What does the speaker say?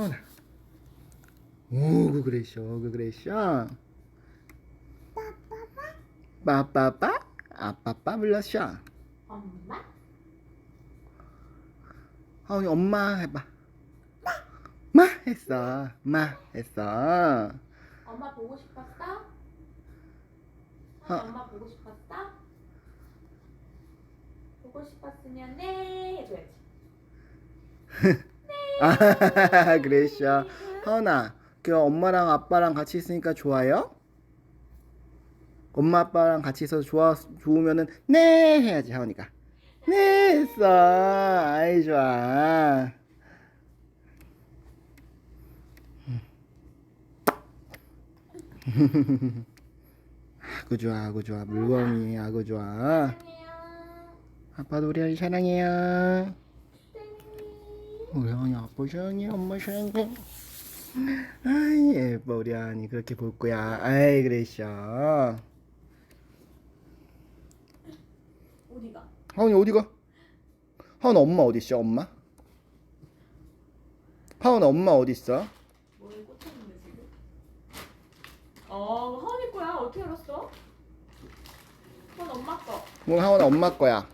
하은아. 오, 그랬어, 그랬어. 빠빠빠? 아빠빠 불렀어. 엄마? 하은이 엄마 해봐. 마 했어. 마 했어. 엄마 보고 싶었어? 어. 엄마 보고 싶었어? 보고 싶었으면 네 해줘야지. 아, 그랬어. 하은아, 그 엄마랑 아빠랑 같이 있으니까 좋아요? 엄마 아빠랑 같이 있어서 좋아 좋으면은 네 해야지 하은이가. 네 했어. 아이 좋아. 아구 좋아 아구 좋아 물건이 아구 좋아. 우리 아이 사랑해요. 아이 아빠 사랑해 엄마 사랑해. 아이 예뻐 우리 아이 그렇게 볼 거야. 아이 그랬어. 어디가? 하은이 어디가? 하은 엄마 어디 있어? 엄마? 하은 엄마 어디 있어? 뭐에 꽂혔는데 지금? 어, 하은이 거야. 어떻게 알았어? 그건 엄마 거. 뭐 하은 엄마 거야.